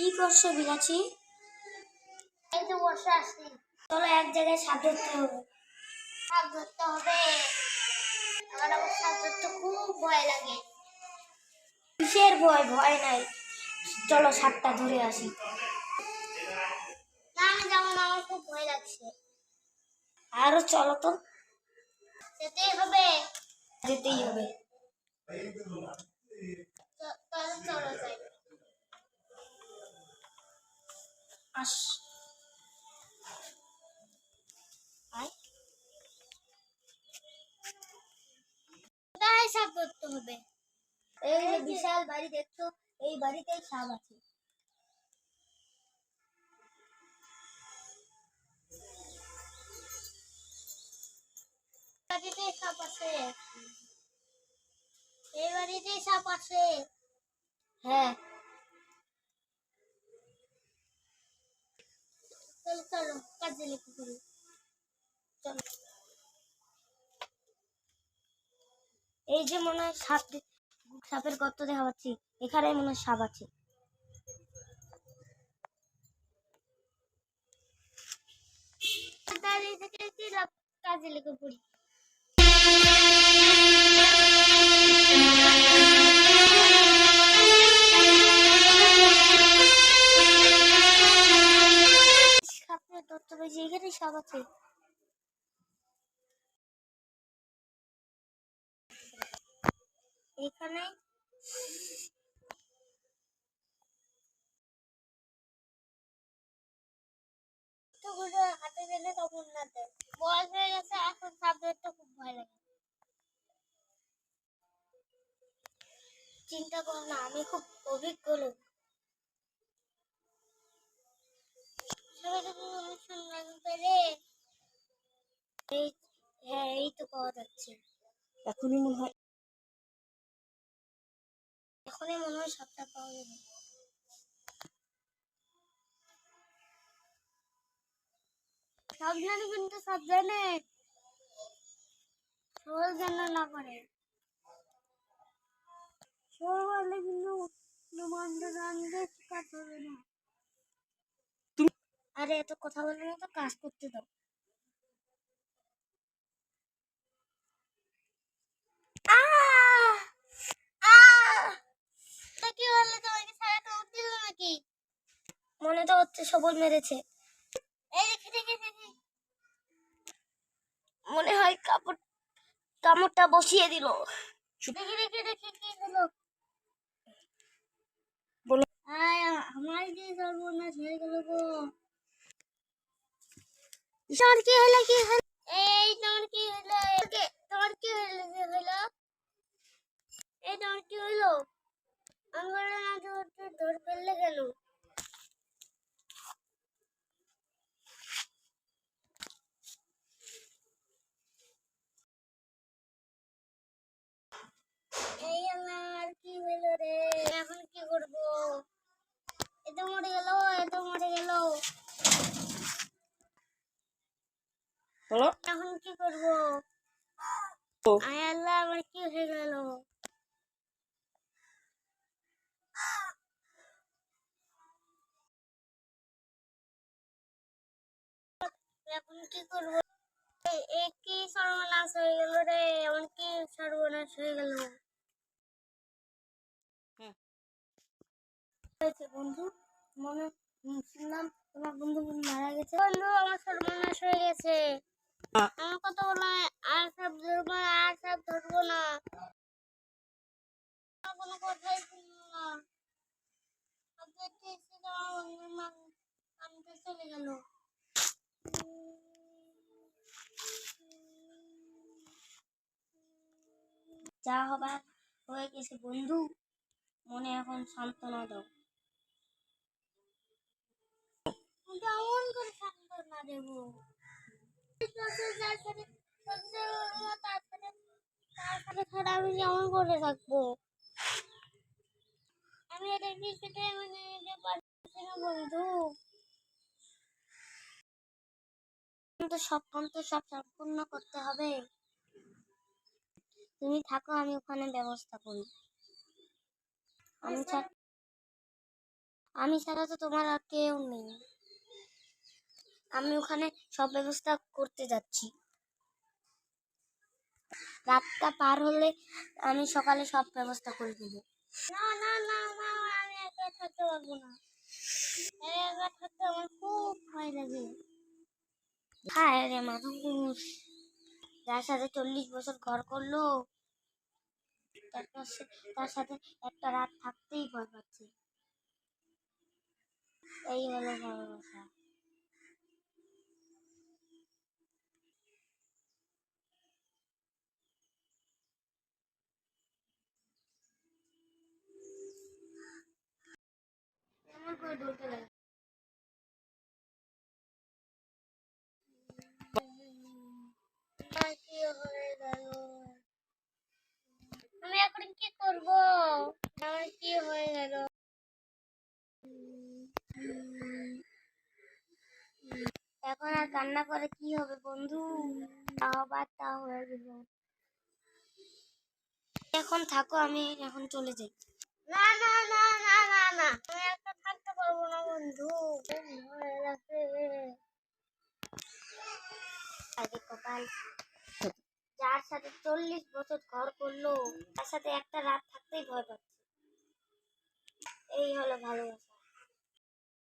কি করছ বিলাচি এই তো বসে আছি। চলো এক জায়গায় সাপ ধরতে হবে। সাপ ধরতে হবে। আমার আবার সাপ ধরতে খুব ভয় লাগে। কিসের ভয়? ভয় নাই। চলো সাপটা ধরে আসি। না আমি যেমন আমার খুব ভয় লাগছে। আরও চলো তো। যেতেই হবে। যেতেই হবে। চ- তাহলে চলো যাই। আস। কোথায় সাপ ধরতে হবে? এই যে বিশাল বাড়ি দেখছ এই বাড়িতেই সাপ আছে। বাড়িতে সাপ আছে। এই বাড়িতে সাপ আছে। হ্যাঁ। চলো চলো, কাজে লেগে করি চলো। এই যে মনে হয় সাপ সাপের গর্ত দেখা পাচ্ছি এখানে মনে হয় সাপ আছে। কাজে লেগে পড়ি। আছে এখানে হাতে গেলে তখন না বয়স হয়ে গেছে, এখন ধরতে খুব ভয় লাগে। চিন্তা করো না, আমি খুব অভিজ্ঞ লোক সবাই তো অনুষ্ঠান লাগবে রে এই হ্যাঁ এই তো পাওয়া যাচ্ছে। এখনই মনে হয় এখনই মনে হয় সাপটা পাওয়া যাবে। সাবধানে কিন্তু সাবধানে। সবাই যেন না করে। সবাই বলে কিন্তু নমন্দ রান্ধে শিকার হবে না। আরে এত কথা বলে না তো কাজ করতে দাও আহ! আহ! তা কি হলো তোমাকে ছাড়াতে উঠছিল নাকি মনে তো হচ্ছে সবল মেরেছে। মনে হয় কাপড় কামড়টা বসিয়ে দিল। দেখি দেখি দেখি কি হলো। বলো। আয় আমার যে সর্বনাশ হয়ে গেল গো। তোমার কি হলো কি হলো? এই তোমার কি হলো? কে তোমার কি হলো হলো? এই তোমার কি হলো? আমার ধর ফেললে কেন এই আমার কি হলো রে এখন কি করব এ তো মরে গেল এ তো মরে গেল বলো এখন কি করব আয় আল্লাহ আমার কি হয়ে গেল এখন কি করব এ- এ কি সর্বনাশ হয়ে গেল রে আমার কি সর্বনাশ হয়ে গেল বন্ধু মনে শুনলাম তোমার বন্ধু মারা গেছে বন্ধু আমার সর্বনাশ হয়ে গেছে আমার কথা বলা সব ধরবো না আর সব ধরবো না। যা হবার হয়ে গেছে বন্ধু, মনে এখন সান্ত্বনা দাও। কেমন করে সান্ত্বনা দেবো? তারপরে ছাড়া আমি কেমন করে থাকব আমি এটা কিছুতেই মানে পারছি না বন্ধু কিন্তু সব কাম তো সব সম্পূর্ণ করতে হবে। তুমি থাকো আমি ওখানে ব্যবস্থা করি। আমি ছাড় আমি ছাড়া তো তোমার আর কেউ নেই। আমি ওখানে সব ব্যবস্থা করতে যাচ্ছি। রাতটা পার হলে আমি সকালে সব ব্যবস্থা করে দেবো। না না না না, আমি থাকতে পারব না। থাকতে রে যার সাথে চল্লিশ বছর ঘর করল তার সাথে একটা রাত থাকতেই ভয় পাচ্ছে। এই হলো ভালোবাসা। আমি এখন কি আমার কি হয়ে গেল? এখন আর কান্না করে কি হবে বন্ধু? তা আবার তা হয়ে গেল। এখন থাকো, আমি এখন চলে যাই। না না না না যার সাথে চল্লিশ বছর ঘর করল, তার সাথে একটা রাত থাকতেই ভয় পাচ্ছে। এই হলো ভালোবাসা।